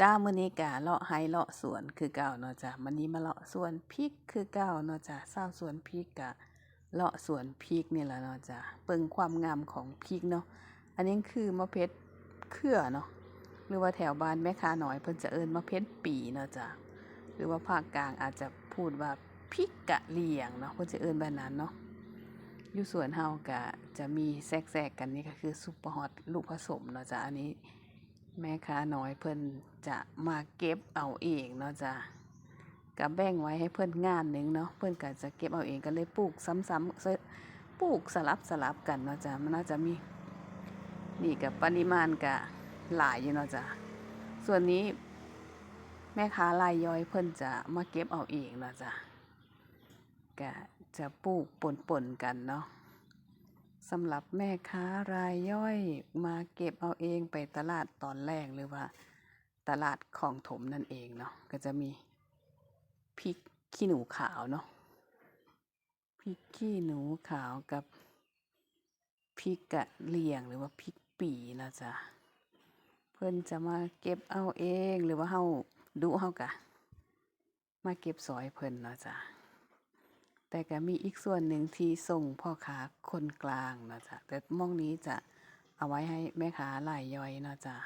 จ้ามื้อนี้กะเลาะไห้เลาะสวนคือเก่าเนาะจ้ะมื้อนี้มาเลาะสวนพริกคือเก่าเนาะจ้ะชาสวนพริกกะเลาะสวนพริกนี่แหละเนาะจ้ะเบิ่งความงามของพริกเนาะอันนี้คือมะเพชรเครือเนาะหรือว่าแถวบ้านแม่ค้าหน้อยเพิ่นจะเอิ้นมะเพชรปีเนาะจ้ะหรือว่าภาคกลางอาจจะพูดว่าพริกกะเหลี่ยงเนาะเพิ่นจะเอิ้นแบบนั้นเนาะอยู่สวนเฮาก็จะมีแทรกๆกันนี่ก็คือซุปเปอร์ฮอตลูกผสมเนาะจ้ะอันนี้ แม่ค้าน้อยเพิ่นจะมาเก็บเอาเองเนาะจ้ะก็แบ่งไว้ให้เพิ่นงานหนึ่งเนาะเพิ่นก็จะเก็บเอาเองก็เลยปลูกซ้ำๆปลูกสลับสลับกันเนาะจ้ะมันน่าจะมีนี่กับปริมาณก็หลายอยู่เนาะจ้ะส่วนนี้แม่ค้ารายย่อยเพิ่นจะมาเก็บเอาเองเนาะจ้ะก็จะปลูกปนๆกันเนาะ สำหรับแม่ค้ารายย่อยมาเก็บเอาเองไปตลาดตอนแรกหรือว่า ตลาดของถมนั่นเองเนาะก็จะมีพริกขี้หนูขาวเนาะพริกขี้หนูขาวกับพริกกะเหลี่ยงหรือว่าพริกปีนะจ๊ะเพิ่นจะมาเก็บเอาเองหรือว่าเฮาดุเฮากะ มาเก็บซอยเพิ่นเนาะจ้ะ แต่ก็มีอีกส่วนหนึ่งที่ส่งพ่อค้าคนกลางนะจ๊ะแต่หมองนี้จะเอาไว้ให้แม่ค้ารายย่อยนะจ๊ะ